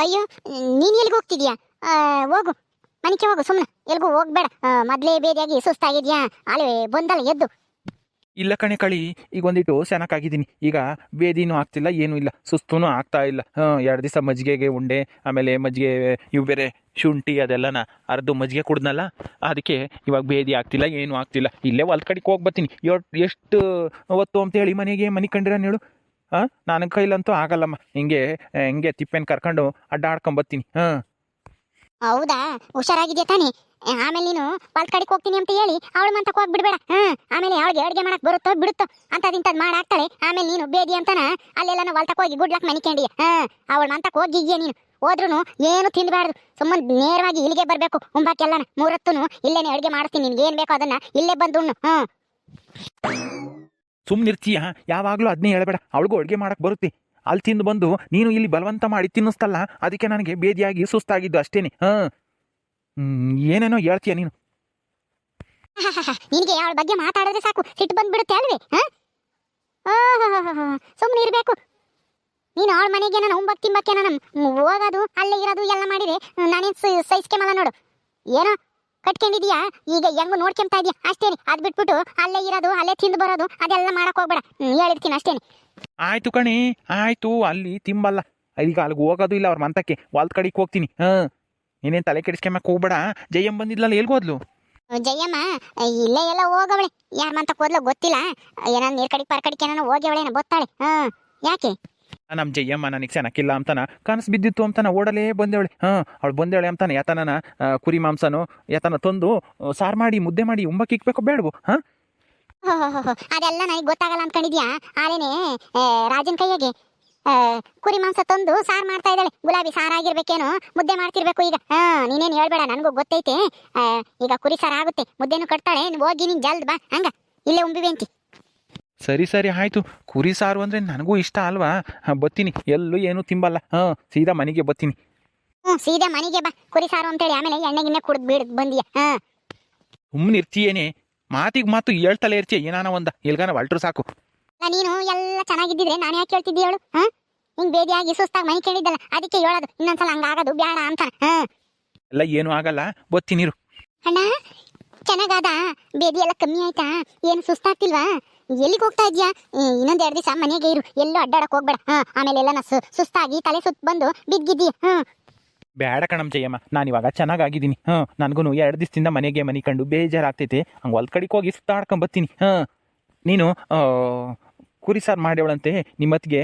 ಅಯ್ಯೋ, ನೀನು ಎಲ್ಲಿಗೆ ಹೋಗ್ತಿದ್ಯಾ? ಹೋಗು. ಮನಿಕೆ ಹೋಗು ಸುಮ್ಮನೆ ಎಲ್ಗೂ ಹೋಗ್ಬೇಡ. ಮೊದಲೇ ಬೇದಿಯಾಗಿ ಸುಸ್ತಾಗಿದ್ಯಾ? ಅಲ್ಲೇ ಬಂದಲ್ಲ, ಎದ್ದು. ಇಲ್ಲ ಕಣೆ ಕಳಿ, ಈಗ ಒಂದಿಟ್ಟು ಸೆನಕಾಗಿದ್ದೀನಿ ಈಗ ಬೇದಿನೂ ಆಗ್ತಿಲ್ಲ, ಏನೂ ಇಲ್ಲ. ಸುಸ್ತೂ ಆಗ್ತಾ ಇಲ್ಲ. ಎರಡು ದಿವಸ ಮಜ್ಜಿಗೆಗೆ ಉಂಡೆ, ಆಮೇಲೆ ಮಜ್ಜಿಗೆ, ಇವು ಬೇರೆ ಶುಂಠಿ ಅದೆಲ್ಲನ ಅರ್ಧ ಮಜ್ಜಿಗೆ ಕುಡ್ದನಲ್ಲ, ಅದಕ್ಕೆ ಇವಾಗ ಬೇದಿ ಆಗ್ತಿಲ್ಲ, ಏನೂ ಆಗ್ತಿಲ್ಲ. ಇಲ್ಲೇ ಹೊಲ್ದ ಕಡೆಗೆ ಹೋಗಿ ಬರ್ತೀನಿ. ಎಷ್ಟು ಹೊತ್ತು ಅಂತೇಳಿ ಮನೆಗೆ, ಮನೆ ಕಂಡಿರ ಹೇಳು ಹಾಂ? ನನ್ನ ಕೈಲಂತೂ ಆಗಲ್ಲಮ್ಮ. ಹಿಂಗೆ ಹಿಂಗೆ ತಿಪ್ಪೆನ ಕರ್ಕೊಂಡು ಅಡ್ಡಾಡ್ಕೊಂಬತ್ತೀನಿ. ಹಾ. ಹೌದಾ? ಹುಷಾರಾಗಿದ್ಯಾ ತಾನೇ? ಆಮೇಲೆ ನೀನು ಪಾಲ್ ಕಡೆಗೆ ಹೋಗ್ತೀನಿ ಅಂತ ಹೇಳಿ ಅವಳು ಮಂತಕ್ಕೆ ಹೋಗ್ಬಿಡ್ಬೇಡ ಹ್ಮ್ ಆಮೇಲೆ ಅವಳಿಗೆ ಅಡುಗೆ ಮಾಡಕ್ಕೆ ಬರುತ್ತೋ ಬಿಡುತ್ತೋ ಅಂತದಿಂತದ್ ಮಾಡಾಕ್ತಾಳೆ ಆಮೇಲೆ ನೀನು ಬೇದಿ ಅಂತಾನ ಅಲ್ಲೆಲ್ಲ ಹೊಲ್ತಕ್ಕೆ ಹೋಗಿ ಗುಡ್ಲಕ್ ಮನಿಕೊಂಡಿ. ಹಾ. ಅವಳು ಮಂತಕ್ಕೆ ಹೋಗಿದ್ಯಾ ನೀನು. ಹೋದ್ರೂ ಏನು ತಿನ್ಬಾರ್ದು. ಸುಮ್ಮನೆ ನೇರವಾಗಿ ಇಲ್ಲಿಗೆ ಬರಬೇಕು. ಉಂಬಾಕೆಲ್ಲನ ಮೂರತ್ತೂ ಇಲ್ಲೇನೆ ಅಡುಗೆ ಮಾಡ್ತೀನಿ ನಿನ್ಗೆ ಏನು ಬೇಕೋ ಅದನ್ನ ಇಲ್ಲೇ ಬಂದು ಹ್ಞೂ ಸುಮ್ಮನಿರ್ತೀಯ ಯಾವಾಗಲೂ ಅದನ್ನೇ ಹೇಳಬೇಡ. ಅವಳಿಗೂ ಅಡುಗೆ ಮಾಡಕ್ಕೆ ಬರುತ್ತೆ. ಅಲ್ಲಿ ತಿಂದು ಬಂದು, ನೀನು ಇಲ್ಲಿ ಬಲವಂತ ಮಾಡಿ ತಿನ್ನಿಸ್ತಲ್ಲ, ಅದಕ್ಕೆ ನನಗೆ ಬೇದಿಯಾಗಿ ಸುಸ್ತಾಗಿದ್ದು ಅಷ್ಟೇನೆ, ಹಾಂ? ಏನೇನೋ ಹೇಳ್ತೀಯ ನೀನು? ನಿನಗೆ ಅವಳ ಬಗ್ಗೆ ಮಾತಾಡಿದ್ರೆ ಸಾಕು. ಸಿಟ್ಟು ಬಂದ್ಬಿಡುತ್ತೆ ಅಲ್ವೇ ಸುಮ್ಮನೆ ಇರಬೇಕು. ನೀನು ಅವಳ ಮನೆಗೆ ನಾನು ಉಂಬಕ್ ತಿಂಬಕ್ಕೆ ನಾನು ಹೋಗೋದು, ಅಲ್ಲೇ ಇರೋದು ಎಲ್ಲ ಮಾಡಿದೆ. ನಾನೇನು ಸಹಿಸ್ಕೆಮಲ್ಲ ನೋಡು. ಏನೋ ಕಟ್ಕೊಂಡಿದ್ಯಾ? ಈಗ ಹೆಂಗು ನೋಡ್ಕೊಂತ ಇದೀಯ? ಅಷ್ಟೇನೆ ಅದ್ ಬಿಟ್ಬಿಟ್ಟು ಅಲ್ಲೇ ಇರೋದು ಅಲ್ಲೇ ತಿಂದು ಬರೋದು ಅದೆಲ್ಲ ಮಾಡಕ್ ಹೋಗ್ಬೇಡ. ಹೇಳಿರ್ತೀನಿ ಅಷ್ಟೇನೆ ಆಯ್ತು ಕಣಿ ಆಯ್ತು ಅಲ್ಲಿ ತಿಂಬಲ್ಲ. ಈಗ ಅಲ್ಲಿಗೆ ಹೋಗೋದು ಇಲ್ಲ ಅವ್ರ ಮಂತಕ್ಕೆ ವಾಲ್ದ ಕಡೆಗೆ ಹೋಗ್ತೀನಿ. ಹಾಂ. ನೀನೇನು ತಲೆ ಕೆಡಿಸ್ಕೊಂಬಕ್ ಹೋಗ್ಬೇಡ. ಜಯಮ್ಮ ಬಂದಿದ್ಲಲ್ಲ ಎಲ್ಗೋದ್ಲು ಜಯಮ್ಮ ಇಲ್ಲೇ ಎಲ್ಲ ಹೋಗವಳೆ. ಯಾರ ಮಂತಕ್ ಹೋದ್ಲೋ ಗೊತ್ತಿಲ್ಲ. ಏನೋ ನೀರ್ ಕಡಿಗೆ ಪಾರ್ ಕಡಿಗೆ ಏನೋ ಹೋಗ್ಯವಳೇನ ಗೊತ್ತಾಳೆ. ಹ್ಮ್ ಯಾಕೆ? ನಮ್ಮ ಜಯಮ್ಮ ನನಗೆ ಚೆನ್ನಾಗಿಲ್ಲ ಅಂತಾನ, ಕನಸು ಬಿದ್ದಿತ್ತು ಅಂತಾನ, ಓಡಲೇ ಬಂದೇವಳೆ. ಹಾಂ, ಅವಳು ಬಂದೇವಳೆ ಅಂತಾನೆ ಯಾತನ ಕುರಿ ಮಾಂಸನು, ಯಾತನ ತಂದು ಸಾರು ಮಾಡಿ, ಮುದ್ದೆ ಮಾಡಿ, ಉಂಬಕ್ಕೆ ಇಕ್ಬೇಕು ಬೇಡವು, ಹಾಂ. ಅದೆಲ್ಲ ನನಗೆ ಗೊತ್ತಾಗಲ್ಲ ಅನ್ಕೊಂಡಿದ್ಯಾ? ಆರೇನೆ ರಾಜನ್ ಕೈಯಾಗೆ ಕುರಿ ಮಾಂಸ ತಂದು ಸಾರು ಮಾಡ್ತಾ ಇದ್ದಾಳೆ. ಗುಲಾಬಿ ಸಾರಾಗಿರ್ಬೇಕೇನೋ ಮುದ್ದೆ ಮಾಡ್ತಿರ್ಬೇಕು ಈಗ. ಹಾ, ನೀನೇನು ಹೇಳ್ಬೇಡ, ನನಗೂ ಗೊತ್ತೈತೆ. ಈಗ ಕುರಿ ಸಾರು ಆಗುತ್ತೆ, ಮುದ್ದೆನೂ ಕಟ್ತಾಳೆ ಹೋಗಿ ನೀನು ಜಲ್ದ್ ಬಾ, ಹಂಗ. ಇಲ್ಲೇ ಉಂಬಿವೆ ಅಂತಿ ಸರಿ ಸರಿ ಆಯಿತು. ಕುರಿ ಸಾರು ಅಂದರೆ ನನಗೂ ಇಷ್ಟ ಅಲ್ವಾ? ಬತ್ತೀನಿ ಎಲ್ಲೂ ಏನೂ ತಿಂಬಲ್ಲ. ಹಾಂ ಸೀದಾ ಮನೆಗೆ ಬತ್ತೀನಿ ಹ್ಞೂ ಸೀದಾ ಮನೆಗೆ ಬಾ. ಕುರಿ ಸಾರು ಅಂತೇಳಿ ಆಮೇಲೆ ಎಣ್ಣೆ ಗಿಣ್ಣೆ ಕುಡ್ದು ಬಿಡ್ ಬಂದಿಯಾ. ಹಾ. ಸುಮ್ಮನೆ ಇರ್ತೀಯೇನೆ. ಮಾತಿಗೆ ಮಾತು ಹೇಳ್ತಲೇ ಇರ್ತೀಯ. ಏನಾನ ಒಂದ. ಎಲ್ಗಾನ ಹೊಲ್ಟ್ರು ಸಾಕು. ನೀನು ಎಲ್ಲ ಚೆನ್ನಾಗಿದ್ದಿದ್ರೆ ನಾನು ಯಾಕೆ ಹೇಳ್ತಿದ್ದೆ ಹೇಳು? ಹಾ? ಹಿಂಗೆ ಬೇದಿಯಾಗಿ ಸುಸ್ತಾಗಿ ಮನೆ ಕೇಳಿದ್ದಲ್ಲ ಅದಕ್ಕೆ ಹೇಳೋದು. ಇನ್ನೊಂದ್ಸಲ ಹಂಗಾಗೋದು ಬೇಡ ಅಂತ. ಹಾ. ಎಲ್ಲ ಏನೂ ಆಗಲ್ಲ. ಬತ್ತೀನಿರು ಅಣ್ಣ ಚೆನ್ನಾಗಾದ ಬೇದಿ ಎಲ್ಲ ಕಮ್ಮಿ ಆಯ್ತಾ? ಏನು ಸುಸ್ತಾಗ್ತಿಲ್ವಾ? ಎಲ್ಲಿಗೆ ಹೋಗ್ತಾ ಇದ್ಯಾ? ಇನ್ನೊಂದ್ ಎರಡು ದಿವಸ ಮನೆಗೆ ಇರು. ಎಲ್ಲೂ ಅಡ್ಡಾಡಕ್ ಹೋಗ್ಬೇಡ. ಹಾ ಆಮೇಲೆ ಎಲ್ಲ ಸುಸ್ತಾಗಿ ತಲೆ ಸುತ್ತ ಬಂದು ಬಿದ್ದಿದ್ದೀಯ ಹ್ಮ್ ಬೇಡ ಕಣಮ್ ಜಯಮ್ಮ. ನಾನು ಇವಾಗ ಚೆನ್ನಾಗಾಗಿದ್ದೀನಿ. ಹಾಂ ನನಗೂ ಎರಡು ದಿವಸದಿಂದ ಮನೆಗೆ ಮನೆ ಕಂಡು ಬೇಜಾರಾಗ್ತೈತೆ. ಹಂಗೆ ಹೊಲ್ ಕಡೆಗೆ ಹೋಗಿ ಸುತ್ತಾಡ್ಕೊಂಬತ್ತೀನಿ ಹಾಂ. ನೀನು ಕುರಿ ಸಾರು ಮಾಡ್ಯವಳಂತೆ ನಿಮ್ಮತ್ತಿಗೆ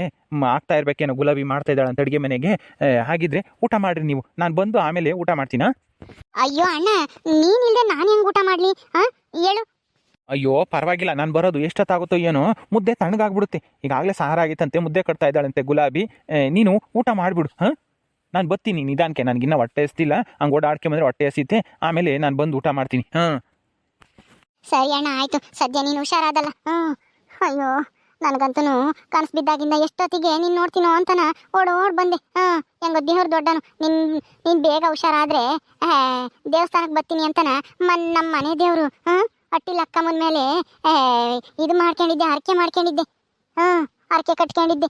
ಆಗ್ತಾ ಇರಬೇಕೇನೋ ಗುಲಾಬಿ ಮಾಡ್ತಾ ಇದ್ದಾಳಂತ ಅಡುಗೆ ಮನೆಗೆ. ಹಾಗಿದ್ರೆ ಊಟ ಮಾಡಿರಿ ನೀವು. ನಾನು ಬಂದು ಆಮೇಲೆ ಊಟ ಮಾಡ್ತೀನಾ? ಅಯ್ಯೋ ಅಣ್ಣ ನೀನಿಲ್ಲದೆ ನಾನು ಹೆಂಗೆ ಊಟ ಮಾಡಲಿ? ಹಾಂ ಹೇಳು. ಅಯ್ಯೋ, ಪರವಾಗಿಲ್ಲ. ನಾನು ಬರೋದು ಎಷ್ಟೊತ್ತಾಗುತ್ತೋ ಏನೋ, ಮುದ್ದೆ ತಣ್ಣಗಾಗ್ಬಿಡುತ್ತೆ. ಈಗಾಗಲೇ ಸಾರಾಗಿತ್ತಂತೆ ಮುದ್ದೆ ಕಟ್ತಾ ಇದ್ದಾಳಂತೆ ಗುಲಾಬಿ. ನೀನು ಊಟ ಮಾಡಿಬಿಡು, ಹಾಂ? ನಾನು ಬರ್ತೀನಿ ನಿಧಾನಕ್ಕೆ. ನನಗಿನ್ನ ಹೊಟ್ಟೆ ಎಸ್ತಿಲ್ಲ ಹಂಗೆ ಓಡಾಡ್ಕೊಂಬಂದ್ರೆ ಹೊಟ್ಟೆ ಎಸಿತೆ ಆಮೇಲೆ ನಾನು ಬಂದು ಊಟ ಮಾಡ್ತೀನಿ, ಹಾಂ? ಸರಿ ಅಣ್ಣ, ಆಯಿತು. ಸದ್ಯ ನೀನು ಹುಷಾರಾದಲ್ಲ ಹ್ಞೂ ಅಯ್ಯೋ ನನಗಂತೂ ಕನಸು ಬಿದ್ದಾಗಿಂದ ಎಷ್ಟೊತ್ತಿಗೆ ನೀನು ನೋಡ್ತೀನೋ ಅಂತನ ಓಡ್ ಓಡ್ ಬಂದೆ, ಹಾಂ? ಹೆಂಗೋ ದೇವ್ರು ದೊಡ್ಡನು. ನಿನ್, ನೀನು ಬೇಗ ಹುಷಾರಾದರೆ ದೇವಸ್ಥಾನಕ್ಕೆ ಬರ್ತೀನಿ ಅಂತನ ಮನ್ ನಮ್ಮ ಮನೆ ದೇವರು, ಹಾ? ಅಟ್ಟಿ ಲಕ್ಕಮ್ಮನ ಮೇಲೆ ಇದು ಮಾಡ್ಕೊಂಡಿದ್ದೆ ಹರಕೆ ಮಾಡ್ಕೊಂಡಿದ್ದೆ. ಹಾ ಹರಕೆ ಕಟ್ಕೊಂಡಿದ್ದೆ.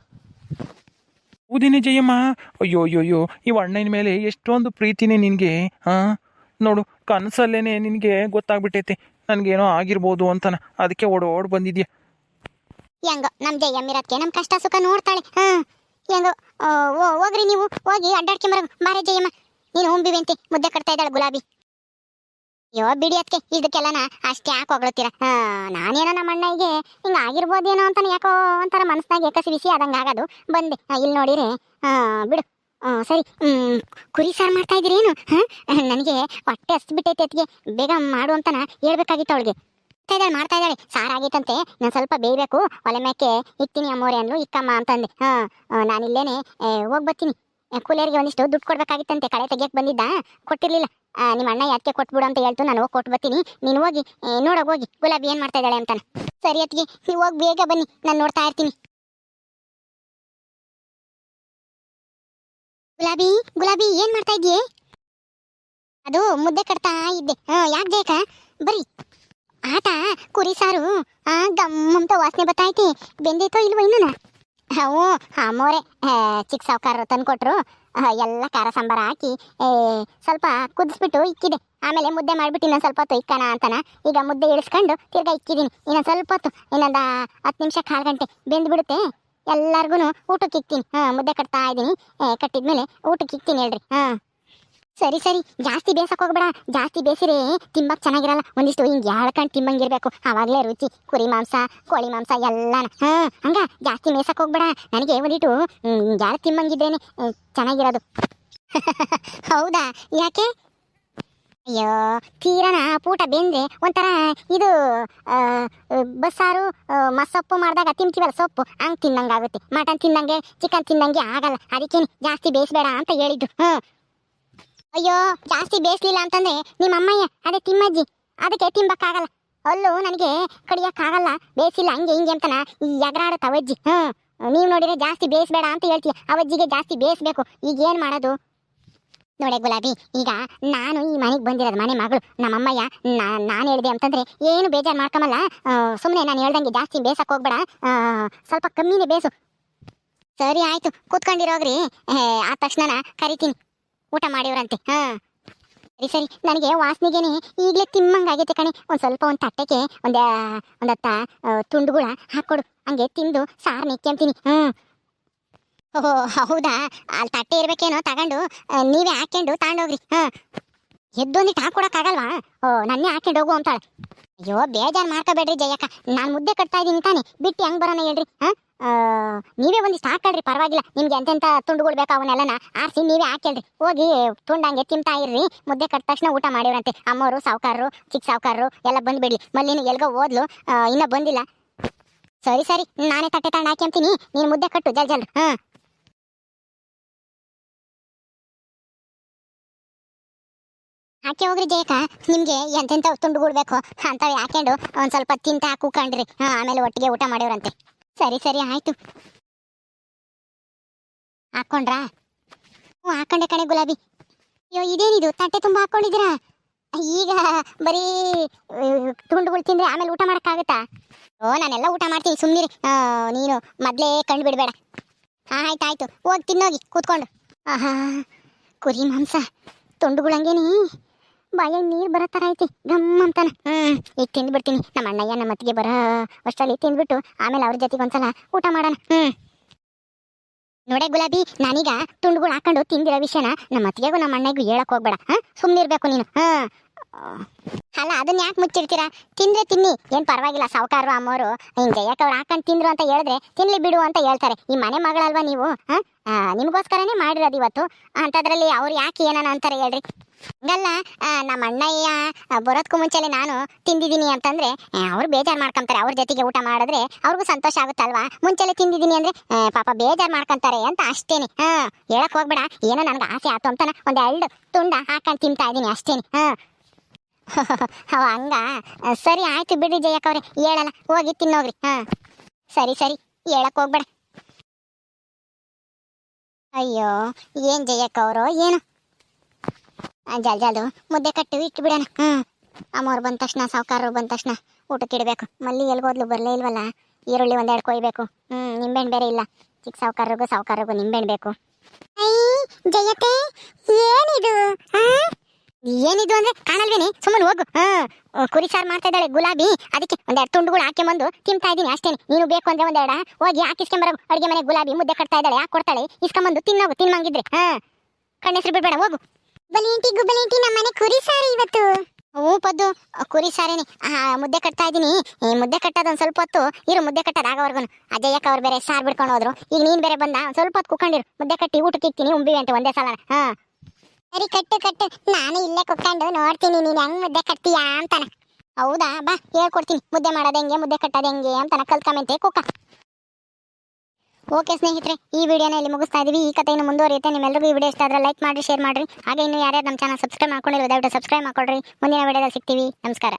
ಹೌದೇನೆ ಜಯಮ್ಮ? ಅಯ್ಯೋ ಅಯ್ಯೋ ಅಯ್ಯೋ ಈ ಅಣ್ಣನ ಮೇಲೆ ಎಷ್ಟೊಂದು ಪ್ರೀತಿನೇ ನಿನಗೆ ಹಾಂ? ನೋಡು ಕನಸಲ್ಲೇನೆ ನಿನಗೆ ಗೊತ್ತಾಗ್ಬಿಟ್ಟೈತೆ. ನನಗೇನೋ ಆಗಿರ್ಬೋದು ಅಂತನ. ಅದಕ್ಕೆ ಓಡ್ ಓಡ್ ಬಂದಿದ್ಯಾ? ಹೆಂಗೋ ನಮ್ಮ ಇರಕ್ಕೆ ನಮ್ಮ ಕಷ್ಟ ಸುಖ ನೋಡ್ತಾಳೆ ಹಾ? ಹೆಂಗೋ ಆ, ಹೋ- ಹೋಗ್ರಿ ನೀವು ಹೋಗಿ ಅಡ್ಡಾಡ್ಕೊಂಬರ ಮಾರೇ ಜಯಮ್ಮ ನೀನು ಹೊಂಬಿವೆಂತೆ ಮುದ್ದೆ ಕಟ್ತಾ ಇದ್ದಾಳೆ ಗುಲಾಬಿ. ಅಯ್ಯೋ, ಬಿಡಿ ಅದಕ್ಕೆ ಇದಕ್ಕೆಲ್ಲನ ಅಷ್ಟೇ ಯಾಕೆ ಹೊಗಳ್ತೀರ ನಾನೇನೋ ನಮ್ಮ ಅಣ್ಣಗೆ ಹಿಂಗ ಆಗಿರ್ಬೋದೇನೋ ಅಂತ ಯಾಕೋ ಒಂಥರ ಮನಸ್ನಾಗ ಏಕಸಿ ಬಿಸಿ ಆದಂಗೆ ಆಗೋದು. ಬಂದೆ. ಇಲ್ಲಿ ನೋಡಿರಿ. ಬಿಡು. ಸರಿ. ಕುರಿ ಸಾರು ಮಾಡ್ತಾ ಇದ್ದೀರೇನು ಹಾಂ? ನನಗೆ ಹೊಟ್ಟೆ ಹಸ್ತು ಬಿಟ್ಟೈತೆ ಅದಕ್ಕೆ ಬೇಗ ಮಾಡು ಅಂತನ ಹೇಳ್ಬೇಕಾಗಿತ್ತು ಅವಳಿಗೆ. ಮಾಡ್ತಾ ಇದ್ದಾಳೆ ಮಾಡ್ತಾ ಇದ್ದಾಳೆ. ಸಾರಾಗಿತ್ತಂತೆ ನಾನು ಸ್ವಲ್ಪ ಬೇಯಬೇಕು. ಒಲೆ ಮೇಕೆ ಇಕ್ತೀನಿ ಅಮ್ಮೋರೆ ಅಂದ್ಲು. ಇಕ್ಕಮ್ಮ ಅಂತಂದೆ. ಹಾಂ ನಾನು ಇಲ್ಲೇನೆ. ಹೋಗಿ ಬರ್ತೀನಿ. ಕೂಲಿಯರಿಗೆ ಒಂದಿಷ್ಟು ದುಡ್ಡು ಕೊಡ್ಬೇಕಾಗಿತ್ತಂತೆ. ಕಳೆ ತೆಗಿಯಕ್ಕೆ ಬಂದಿದ್ದ? ಕೊಟ್ಟಿರ್ಲಿಲ್ಲ. ನಿಮ್ಮ ಅಣ್ಣ ಯಾಕೆ ಕೊಟ್ಬಿಡು ಅಂತ ಹೇಳ್ತು, ನಾನು ಹೋಗಿ ಕೊಟ್ಟು ಬರ್ತೀನಿ ನೀನು ಹೋಗಿ ನೋಡೋಗಿ ಹೋಗಿ. ಗುಲಾಬಿ ಏನು ಮಾಡ್ತಾ ಇದ್ದಾಳೆ ಅಂತಾನೆ. ಸರಿ ಅತ್ತಿಗೆ, ನೀವು ಹೋಗಿ ಬೇಗ ಬನ್ನಿ, ನಾನು ನೋಡ್ತಾ ಇರ್ತೀನಿ. ಗುಲಾಬಿ ಗುಲಾಬಿ, ಏನು ಮಾಡ್ತಾ ಇದ್ದೀಯ? ಅದು ಮುದ್ದೆ ಕಟ್ತಾ ಇದ್ದೆ. ಹಾಂ, ಯಾಕೆ ಬೇಕಾ? ಬರ್ರಿ ಆಟ, ಕುರಿ ಸಾರು, ಆ, ಗಮ್ಮಂತ ವಾಸನೆ ಬತ್ತಾಯ್ತಿ ಬೆಂದೈತೋ ಇಲ್ವೋ ಇನ್ನೂ ಹ್ಞೂ ಅಮ್ಮೋರೆ ಚಿಕ್ಕ ಸಾವುಕಾರರು ತಂದ್ಕೊಟ್ರು. ಆ, ಎಲ್ಲ ಖಾರ ಸಾಂಬಾರ್ ಹಾಕಿ ಸ್ವಲ್ಪ ಕುದಿಸ್ಬಿಟ್ಟು ಇಕ್ಕಿದೆ. ಆಮೇಲೆ ಮುದ್ದೆ ಮಾಡಿಬಿಟ್ಟು ಇನ್ನೊಂದು ಸ್ವಲ್ಪ ಹೊತ್ತು ಇಕ್ಕಣ ಅಂತನ. ಈಗ ಮುದ್ದೆ ಇಳಿಸ್ಕೊಂಡು ತಿರ್ಗಾ ಇಕ್ಕಿದ್ದೀನಿ ಇನ್ನೊಂದು ಸ್ವಲ್ಪ ಹೊತ್ತು ಇನ್ನೊಂದು ಹತ್ತು ನಿಮಿಷ ಕಾಲು ಗಂಟೆ ಬೆಂದ್ಬಿಡುತ್ತೆ. ಎಲ್ಲರಿಗೂ ಊಟಕ್ಕೆ ಇಕ್ತೀನಿ. ಹಾಂ ಮುದ್ದೆ ಕಟ್ತಾ ಇದ್ದೀನಿ ಕಟ್ಟಿದ್ಮೇಲೆ ಊಟಕ್ಕೆ ಇಕ್ತೀನಿ ಹೇಳ್ರಿ. ಹಾಂ. ಸರಿ ಸರಿ. ಜಾಸ್ತಿ ಬೇಸಕ್ಕೆ ಹೋಗ್ಬೇಡ. ಜಾಸ್ತಿ ಬೇಸಿರಿ. ತಿಂಬಕ್ಕೆ ಚೆನ್ನಾಗಿರಲ್ಲ. ಒಂದಿಷ್ಟು ಹಿಂಗೆ ಎಳ್ಕೊಂಡು ತಿಂಬಂಗಿರ್ಬೇಕು. ಆವಾಗಲೇ ರುಚಿ. ಕುರಿ ಮಾಂಸ ಕೋಳಿ ಮಾಂಸ ಎಲ್ಲಾನ. ಹಾಂ ಹಂಗ ಜಾಸ್ತಿ ಮೇಸಕ್ಕೆ ಹೋಗ್ಬೇಡ. ನನಗೆ ಒಂದಿಟ್ಟು ಯಾರು ತಿಂಬಂಗಿದ್ರೇನೆ ಹ್ಮ್, ಚೆನ್ನಾಗಿರೋದು. ಹೌದಾ? ಯಾಕೆ? ಅಯ್ಯೋ ತೀರನ ಪೂಟ ಬೆಂದ್ರೆ ಒಂಥರ ಇದು ಬಸ್ಸಾರು ಮಸೊಪ್ಪು ಮಾಡಿದಾಗ ತಿಂತೀವಲ್ಲ ಸೊಪ್ಪು? ಹಂಗೆ ತಿನ್ನಂಗಾಗುತ್ತೆ ಮಟನ್ ತಿನ್ನಂಗೆ ಚಿಕನ್ ತಿನ್ನಂಗೆ ಆಗಲ್ಲ. ಅದಕ್ಕೇನು ಜಾಸ್ತಿ ಬೇಯಿಸ್ಬೇಡ ಅಂತ ಹೇಳಿದ್ದು. ಹ್ಞೂ ಅಯ್ಯೋ, ಜಾಸ್ತಿ ಬೇಯಿಸ್ಲಿಲ್ಲ ಅಂತಂದ್ರೆ ನಿಮ್ಮ ಅಮ್ಮಯ್ಯ, ಅದೇ ತಿಮ್ಮಜ್ಜಿ. ಅದಕ್ಕೆ ತಿಂಬಕ್ಕಾಗಲ್ಲ. ಅಲ್ಲೂ ನನಗೆ ಕಡಿಯಕ್ಕಾಗಲ್ಲ. ಬೇಯಿಸಿಲ್ಲ ಹಂಗೆ ಹಿಂಗೆ ಅಂತನ ಈ ಎಗರಾಡ ಅವಜ್ಜಿ ಹ್ಞೂ, ನೀವು ನೋಡಿದ್ರೆ ಜಾಸ್ತಿ ಬೇಯಿಸ್ಬೇಡ ಅಂತ ಹೇಳ್ತೀಯ. ಅವಜ್ಜಿಗೆ ಜಾಸ್ತಿ ಬೇಯಿಸ್ಬೇಕು ಈಗ ಏನು ಮಾಡೋದು? ನೋಡೆ ಗುಲಾಬಿ, ಈಗ ನಾನು ಈ ಮನೆಗೆ ಬಂದಿರೋದು ಮನೆ ಮಗಳು. ನಮ್ಮಮ್ಮಯ್ಯ ನಾನು ಹೇಳಿದೆ ಅಂತಂದ್ರೆ ಏನು ಬೇಜಾರು ಮಾಡ್ಕೊಂಬಲ್ಲ ಸುಮ್ಮನೆ ನಾನು ಹೇಳ್ದಂಗೆ ಜಾಸ್ತಿ ಬೇಸಕ್ಕೆ ಹೋಗ್ಬೇಡ. ಸ್ವಲ್ಪ ಕಮ್ಮಿನೇ ಬೇಸು. ಸರಿ ಆಯ್ತು, ಕೂತ್ಕೊಂಡಿರೋಗ್ರಿ. ಆ ತಕ್ಷಣನ ತಕ್ಷಣ ಕರಿತೀನಿ. ಊಟ ಮಾಡಿವ್ರಂತೆ. ಹಾ. ಸರಿ ಸರಿ. ನನಗೆ ವಾಸನೆಗೇನೆ ಈಗಲೇ ತಿಮ್ಮಂಗಾಗೈತೆ ಕಣೆ. ಒಂದು ಸ್ವಲ್ಪ ಒಂದು ತಟ್ಟೆಗೆ ಒಂದು ಒಂದು ಹತ್ತ ತುಂಡುಗಳ ಹಾಕ್ಕೊಡು. ಹಂಗೆ ತಿಂದು ಸಾರು ನೆಕ್ಕೊಂತೀನಿ ಹ್ಞೂ ಓಹೋ, ಹೌದಾ? ಅಲ್ಲಿ ತಟ್ಟೆ ಇರಬೇಕೇನೋ ತಗೊಂಡು ನೀವೇ ಹಾಕ್ಕೊಂಡು ತಗೊಂಡೋಗ್ರಿ ಹಾಂ. ಎದ್ದೊಂದಿಟ್ಟು ಹಾಕ್ಕೊಡೋಕ್ಕಾಗಲ್ವಾ? ಓ, ನನ್ನೇ ಹಾಕ್ಕೊಂಡು ಹೋಗು ಅಂತಾಳೆ. ಅಯ್ಯೋ, ಬೇಜಾರು ಮಾಡ್ಕೋಬೇಡ್ರಿ ಜಯಕ್ಕ. ನಾನು ಮುದ್ದೆ ಕಟ್ತಾ ಇದ್ದೀನಿ ತಾನೆ. ಬಿಟ್ಟು ಹೆಂಗ್ ಬರೋಣ ಹೇಳ್ರಿ. ಹಾಂ? ನೀವೇ ಒಂದಿಷ್ಟು ಹಾಕಳ್ರಿ ಪರವಾಗಿಲ್ಲ. ನಿಮ್ಗೆ ಎಂತೆಂಥ ತುಂಡುಗಳು ಬೇಕು ಅವನ್ನೆಲ್ಲನ? ಆರಿಸಿ, ನೀವೇ ಹಾಕೇಳ್ರಿ ಹೋಗಿ ತುಂಡಂಗೆ ತಿಂತಾ ಇರ್ರಿ. ಮುದ್ದೆ ಕಟ್ಟ ತಕ್ಷಣ ಊಟ ಮಾಡಿವ್ರಂತೆ. ಅಮ್ಮವರು ಸಾವುಕಾರರು ಚಿಕ್ಕ ಸಾವುಕಾರರು, ಎಲ್ಲ ಬಂದ್ಬಿಡ್ಲಿ. ಮಲ್ಲಿನ ಎಲ್ಗೋ ಓದ್ಲು ಇನ್ನ ಬಂದಿಲ್ಲ. ಸರಿ ಸರಿ. ನಾನೇ ತಟ್ಟೆ ತಾಣ ಹಾಕ್ಯಂತೀನಿ ನೀನು ಮುದ್ದೆ ಕಟ್ಟು, ಜಲ್ ಜಲ್ ಹಾಂ ಹಾಕಿ ಹೋಗ್ರಿ ಜಯಕ ನಿಮ್ಗೆ ಎಂತೆಂಥ ತುಂಡುಗಳು ಬೇಕು ಅಂತ ಹಾಕೊಂಡು ಒಂದ್ ಸ್ವಲ್ಪ ತಿಂತ ಕೂಕಂಡ್ರಿ. ಹಾ ಆಮೇಲೆ ಒಟ್ಟಿಗೆ ಊಟ ಮಾಡಿವ್ರಂತೆ. ಸರಿ ಸರಿ, ಆಯ್ತು. ಹಾಕೊಂಡ್ರಾ? ಹ್ಞೂ, ಹಾಕೊಂಡೆ ಕಣೆ ಗುಲಾಬಿ. ಅಯ್ಯೋ, ಇದೇನಿದು? ತಟ್ಟೆ ತುಂಬ ಹಾಕೊಂಡಿದ್ದೀರಾ? ಈಗ ಬರೀ ತುಂಡುಗಳು ತಿಂದ್ರೆ ಆಮೇಲೆ ಊಟ ಮಾಡೋಕ್ಕಾಗತ್ತಾ? ಓ, ನಾನೆಲ್ಲ ಊಟ ಮಾಡ್ತೀನಿ. ಸುಮ್ಮನಿರಿ ನೀನು ಮೊದಲೇ ಕಂಡು ಬಿಡಬೇಡ. ಹಾಂ, ಆಯ್ತು ಆಯ್ತು. ಹೋಗಿ, ತಿನ್ನೋಗಿ, ಕೂತ್ಕೊಂಡು. ಆಹಾ, ಕುರಿ ಮಾಂಸ. ತುಂಡುಗಳಂಗೇನಿ? ಬಾಯಾಗ ನೀರು ಬರೋ ಥರ ಐತಿ, ಗಮ್ ಅಂತಾನೆ. ಹ್ಞೂ ಈಗ ತಿಂದ್ಬಿಡ್ತೀನಿ ನಮ್ಮ ಅಣ್ಣಯ್ಯ, ನಮ್ಮ ಅತ್ತಿಗೆ ಬರೋ ಅಷ್ಟರಲ್ಲಿ ತಿಂದ್ಬಿಟ್ಟು ಆಮೇಲೆ ಅವ್ರ ಜೊತೆಗೆ ಒಂದ್ಸಲ ಊಟ ಮಾಡೋಣ. ಹ್ಞೂ ನೋಡೆ ಗುಲಾಬಿ, ನಾನೀಗ ತುಂಡುಗಳು ಹಾಕೊಂಡು ತಿಂದಿರೋ ವಿಷಯನ ನಮ್ಮ ಅತ್ತಿಗೆಗೂ ನಮ್ಮ ಅಣ್ಣಗೂ ಹೇಳಕ್ಕೆ ಹೋಗ್ಬೇಡ. ಹಾಂ ಸುಮ್ಮನಿರ್ಬೇಕು ನೀನು. ಹಾಂ. ಅಲ್ಲ, ಅದನ್ನ ಯಾಕೆ ಮುಚ್ಚಿಡ್ತೀರಾ? ತಿಂದ್ರೆ ತಿನ್ನಿ. ಏನು ಪರವಾಗಿಲ್ಲ ಸಾವುಕಾರರು ಅಮ್ಮೋರು ಹಿಂಗೆ ಜಯಕವ್ರು ಹಾಕೊಂಡು ತಿಂದ್ರು ಅಂತ ಹೇಳಿದ್ರೆ ತಿನ್ಲಿ ಬಿಡು ಅಂತ ಹೇಳ್ತಾರೆ. ಈ ಮನೆ ಮಗಳಲ್ವಾ ನೀವು? ಹಾಂ? ನಿಮಗೋಸ್ಕರನೇ ಮಾಡಿರೋದು ಇವತ್ತು. ಅಂಥದ್ರಲ್ಲಿ ಅವ್ರು ಯಾಕೆ ಏನಾನ ಅಂತಾರೆ ಹೇಳ್ರಿ. ಹಂಗಲ್ಲ ನಮ್ಮ ಅಣ್ಣಯ್ಯ ಬರೋದಕ್ಕೂ ಬರೋದ್ಕು ಮುಂಚೆಲೆ ನಾನು ತಿಂದಿದ್ದೀನಿ ಅಂತಂದ್ರೆ ಅವ್ರು ಬೇಜಾರು ಮಾಡ್ಕೊಂತಾರೆ. ಅವ್ರ ಜೊತೆಗೆ ಊಟ ಮಾಡಿದ್ರೆ ಅವ್ರಿಗೂ ಸಂತೋಷ ಆಗುತ್ತಲ್ವಾ? ಮುಂಚೆಲೆ ತಿಂದಿದ್ದೀನಿ ಅಂದ್ರೆ ಪಾಪ ಬೇಜಾರು ಮಾಡ್ಕೊಂತಾರೆ ಅಂತ ಅಷ್ಟೇನೆ. ಹಾ, ಹೇಳಕ್ ಹೋಗ್ಬೇಡ. ಏನೋ ನನಗೆ ಆಸೆ ಆಯ್ತು ಅಂತ ಒಂದು ಎರಡು ತುಂಡ ಹಾಕೊಂಡು ತಿಂತಾ ಇದ್ದೀನಿ ಅಷ್ಟೇನೆ. ಹಾ. ಅವ ಹಂಗ? ಸರಿ, ಆಯ್ತು ಬಿಡ್ರಿ ಜಯಕ್ಕ ಅವ್ರೆ. ಹೇಳಲ್ಲ, ಹೋಗಿ ತಿನ್ನೋಗ್ರಿ. ಹಾ. ಸರಿ ಸರಿ. ಹೇಳಕ್ ಹೋಗ್ಬೇಡ. ಅಯ್ಯೋ, ಏನ್ ಜಯಕ್ಕ ಅವರು? ಏನು? ಜಲ್ ಜಲ್ದು ಮುದ್ದೆ ಕಟ್ಟು, ಇಟ್ಟು ಬಿಡೋಣ. ಹ್ಮ್. ಅಮ್ಮವ್ರು ಬಂದ ತಕ್ಷಣ, ಸಾವುಕಾರರು ಬಂದ ತಕ್ಷಣ ಊಟಕ್ಕೆ ಇಡ್ಬೇಕು. ಮಲ್ಲಿ ಎಲ್ಗೋದ್ಲು ಬರ್ಲೇ ಇಲ್ವಲ್ಲ? ಈರುಳ್ಳಿ ಒಂದೆರಡು ಕೊಯ್ಬೇಕು. ಹ್ಮ್, ನಿಂಬೆಹಣ್ಣು ಬೇರೆ ಇಲ್ಲ. ಚಿಕ್ಕ ಸಾವುಕಾರರಿಗೂ ಸಾವುಕಾರರಿಗೂ ನಿಂಬೆಹಣ್ಣು ಬೇಕು. ಜಯತೆ, ಏನಿದು? ಏನಿದು ಅಂದ್ರೆ ಕಾಣಲ್ವೇನೆ? ಸುಮ್ಮನೆ ಹೋಗು. ಹಾ. ಕುರಿ ಸಾರು ಮಾಡ್ತಾ ಇದ್ದಾಳೆ ಗುಲಾಬಿ. ಅದಕ್ಕೆ ಒಂದೆರಡು ತುಂಡುಗಳು ಹಾಕ್ಯಂಬಂದು ತಿಂತಾ ಇದ್ದೀನಿ ಅಷ್ಟೇ ನೀನು ಬೇಕು ಅಂದ್ರೆ ಒಂದೆರಡ ಹೋಗಿ ಹಾಕಿಸ್ಕೊಂಬರ ಅಡುಗೆ ಮನೆ ಗುಲಾಬಿ ಮುದ್ದೆ ಕಟ್ತಾ ಇದ್ದಾಳೆ ಯಾಕೆ ಕೊಡ್ತಾಳೆ? ಇಸ್ಕೊಂಬಂದು ತಿನ್ನೋಗು ತಿನ್ನಂಗಿದ್ರೆ ಹಾ. ಕಣ್ಣೆಸ್ರು ಬಿಡ್ಬೇಡ ಹೋಗು. ಬಲಿಂಟಿ ಗುಬ್ಬಲಿಂಟಿ ನಮ್ಮನೆ ಕುರಿ ಸಾರು ಇವತ್ತು. ಹ್ಞೂ ಪದ್ದು. ಕುರಿ ಸಾರೇನೆ. ಮುದ್ದೆ ಕಟ್ತಾ ಇದ್ದೀನಿ. ಈ ಮುದ್ದೆ ಕಟ್ಟೋದು ಸ್ವಲ್ಪ ಹೊತ್ತು ಇರು ಮುದ್ದೆ ಕಟ್ಟೋದು ಆಗೋವರೆಗೂ ಅಜಯ್ಯಕ್ಕ ಅವ್ರು ಬೇರೆ ಸಾರು ಬಿಡ್ಕೊಂಡು ಹೋದ್ರು. ಈಗ ನೀನು ಬೇರೆ ಬಂದ ಸ್ವಲ್ಪ ಹೊತ್ತು ಕುತ್ಕೊಂಡಿರು. ಮುದ್ದೆ ಕಟ್ಟಿ ಊಟಕ್ಕೆ ಇಕ್ತೀನಿ ಉಂಬಿ ಅಂತ ಒಂದೇ ಸಲ. ಹಾ. ಸರಿ, ಕಟ್ಟು ಕಟ್ಟು. ನಾನು ಇಲ್ಲೇ ಕುತ್ಕೊಂಡು ನೋಡ್ತೀನಿ, ನೀನು ಹೆಂಗ್ ಮುದ್ದೆ ಕಟ್ತೀಯಾ ಅಂತಾನ. ಹೌದಾ? ಬಾ, ಹೇಳ್ಕೊಡ್ತೀನಿ. ಮುದ್ದೆ ಮಾಡೋದು ಹೆಂಗೆ, ಮುದ್ದೆ ಕಟ್ಟೋದು ಹೆಂಗೆ ಅಂತಾನ. ಕಲ್ತ್ಕೊಂಬಂತೆ ಕುಕ್ಕ ಓಕೆ ಸ್ನೇಹಿತರೆ, ಈ ವಿಡಿಯೋನ ಇಲ್ಲಿ ಮುಗಿಸ್ತಾ ಇದೀವಿ. ಈ ಕಥೆ ಇನ್ನು ಮುಂದುವರಿಯುತ್ತೆ. ನಿಮ್ಮೆಲ್ಲರಿಗೂ ಈ ವಿಡಿಯೋ ಇಷ್ಟ ಆದ್ರೆ ಲೈಕ್ ಮಾಡಿ ಶೇರ್ ಮಾಡ್ರಿ. ಹಾಗೆ ಇನ್ನು ಯಾರ್ಯಾರು ನಮ್ಮ ಚಾನಲ್ ಸಬ್ಸ್ಕ್ರೈಬ್ ಮಾಡ್ಕೊಂಡಿರೋ ದಯವಿಟ್ಟು ಸಬ್ಸ್ಕ್ರೈಬ್ ಮಾಡ್ಕೊಳ್ರಿ. ಮುಂದಿನ ವಿಡಿಯೋದಲ್ಲಿ ಸಿಗ್ತೀವಿ. ನಮಸ್ಕಾರ.